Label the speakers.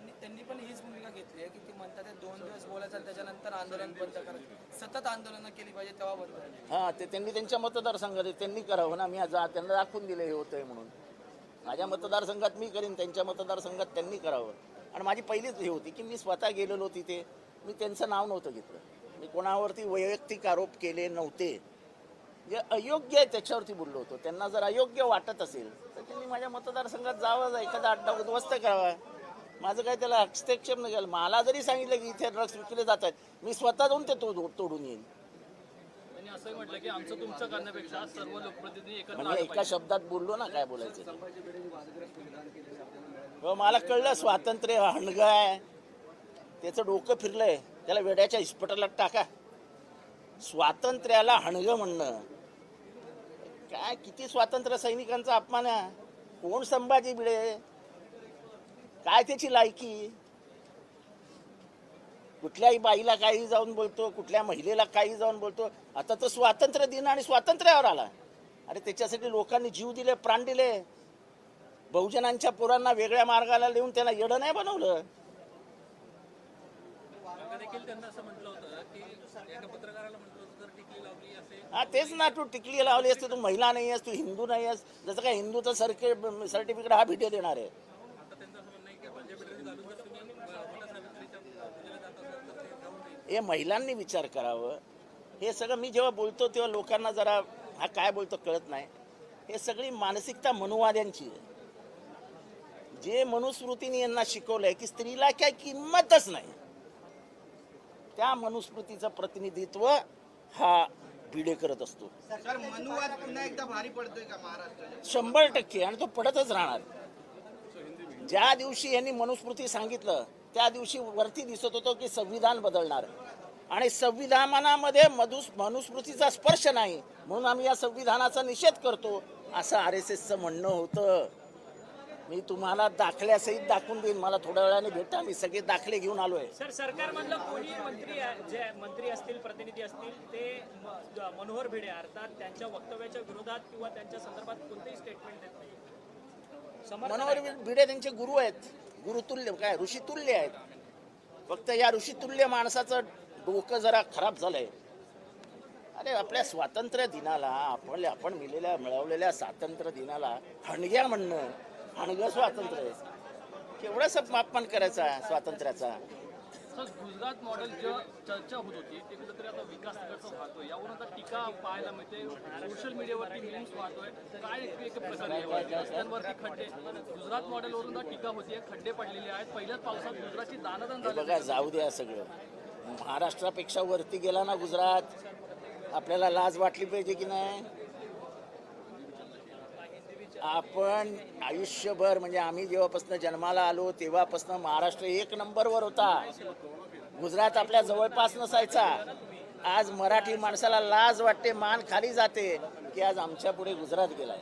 Speaker 1: त्यांनी त्यांनी पण हीच भूमिका घेतली आहे की ती म्हणतात ते दोन दिवस बोलायचं आणि त्याच्यानंतर आंदोलन बंद करायचं. सतत आंदोलनं केली पाहिजे तेव्हा बंद होईल.
Speaker 2: हां ते त्यांनी त्यांच्या मतदारसंघात त्यांनी करावं ना. मी आज त्यांना दाखवून दिलं हे होतंय म्हणून. माझ्या मतदारसंघात मी करीन त्यांच्या मतदारसंघात त्यांनी करावं. आणि माझी पहिलीच हे होती की मी स्वतः गेलेलो तिथे. मी त्यांचं नाव नव्हतं घेतलं. मी कोणावरती वैयक्तिक आरोप केले नव्हते. जे अयोग्य आहे त्याच्यावरती बोललो होतो. त्यांना जर अयोग्य वाटत असेल तर त्यांनी माझ्या मतदारसंघात जावं एखादा अड्डा उद्ध्वस्त करावा. माझं काय त्याला हस्तक्षेप नाही केला मला जरी सांगितलं की इथे ड्रग्स विकले जात आहेत मी स्वतः जाऊन ते तोड तोडून येईन.
Speaker 3: त्यांनी असंही म्हटलं की आमचं तुमचं करण्यापेक्षा सर्व लोकप्रतिनिधी एकत्र
Speaker 2: म्हणजे एका शब्दात बोललो ना काय बोलायचं ते. हो, मला कळलं स्वातंत्र्य हणगा आहे. त्याचं डोकं फिरलंय. त्याला वेड्याच्या इस्पटाला टाका. स्वातंत्र्याला हणगं म्हणणं. काय किती स्वातंत्र्य सैनिकांचा अपमान आहे. कोण संभाजी भिडे? काय त्याची लायकी? कुठल्याही बाईला काही जाऊन बोलतो कुठल्या महिलेला काही जाऊन बोलतो. आता तर स्वातंत्र्य दिन आणि स्वातंत्र्यावर आला. अरे त्याच्यासाठी लोकांनी जीव दिले प्राण दिले. बहुजनांच्या पोरांना वेगळ्या मार्गाला लिहून त्याला येडं नाही बनवलं.
Speaker 3: त्यांना
Speaker 2: हा तेच ना तू टिकली लावली असते तू महिला नाही आहेस तू हिंदू नाही आहेस. जसं काय हिंदूचं सरके सर्टिफिकेट हा भिडे देणार आहे
Speaker 3: आता त्यांचं असं म्हणणं आहे की पंजाबी ड्रेस घालून जर तुम्ही मोठ्या सावित्रीच्या पूजेला जात असाल तर ते जाऊ नये
Speaker 2: हे महिलांनी विचार करावं. हे सगळं मी जेव्हा बोलतो तेव्हा लोकांना जरा हा काय बोलतो कळत नाही. हे सगळी मानसिकता मनुवाद्यांची आहे. जे मनुस्मृतीने यांना शिकवलंय की स्त्रीला काय किंमतच नाही. त्या मनुस्मृतीचं प्रतिनिधित्व हा भिडे करत असतो.
Speaker 4: सर मनुवाद पुन्हा एकदा भारी पडतोय का महाराष्ट्रात
Speaker 2: शंभर टक्के आणि तो पडतच राहणार. ज्या दिवशी यांनी मनुस्मृती सांगितलं त्या दिवशी वरती दिसत होतं की संविधान बदलणार. आणि संविधानामध्ये मधुस मनुस्मृतीचा स्पर्श नाही म्हणून आम्ही या संविधानाचा निषेध करतो असं आर एस एसचं म्हणणं होतं. मी तुम्हाला दाखल्यासहित दाखवून देईन मला थोड्या वेळाने भेटा मी सगळे दाखले घेऊन आलोय.
Speaker 5: सर सरकारमधलं कोणी मंत्री आहे- जे मंत्री असतील प्रतिनिधी असतील ते मनोहर भिडे अर्थात त्यांच्या वक्तव्याच्या विरोधात किंवा त्यांच्या संदर्भात कोणतेही स्टेटमेंट देत नाही
Speaker 2: मनोहर
Speaker 5: आहे?
Speaker 2: भिडे त्यांचे गुरु आहेत. गुरुतुल्य काय ऋषितुल्य आहेत. फक्त या ऋषितुल्य माणसाचं डोकं जरा खराब झालंय. अरे आपल्या स्वातंत्र्य दिनाला आपण आपण मिलेल्या मिळवलेल्या स्वातंत्र्य दिनाला हणग्या म्हणणं हणगं स्वातंत्र्य केवढं अपमान करायचा स्वातंत्र्याचा?
Speaker 3: सर गुजरात मॉडेल जेव्हा चर्चा होत होती ते कुठेतरी आता विकास तिकडचा वाहतोय यावरून आता टीका पाहायला मिळते. सोशल मीडियावरती मीम्स वाहतोय. काय एक प्रकार? रस्त्यांवरती खड्डे. गुजरात मॉडेलवरून आता टीका होतीये. खड्डे पडलेले आहेत. पहिल्याच पावसात गुजरातची दानादान झाली
Speaker 2: बघा जाऊ द्या सगळं. महाराष्ट्रापेक्षा वरती गेला ना गुजरात. आपल्याला लाज वाटली पाहिजे की नाही? आपण आयुष्यभर म्हणजे आम्ही जेव्हापासून जन्माला आलो तेव्हापासून महाराष्ट्र एक नंबरवर होता. गुजरात आपल्या जवळपास नसायचा. आज मराठी माणसाला लाज वाटते मान खाली जाते की आज आमच्या पुढे गुजरात गेलाय.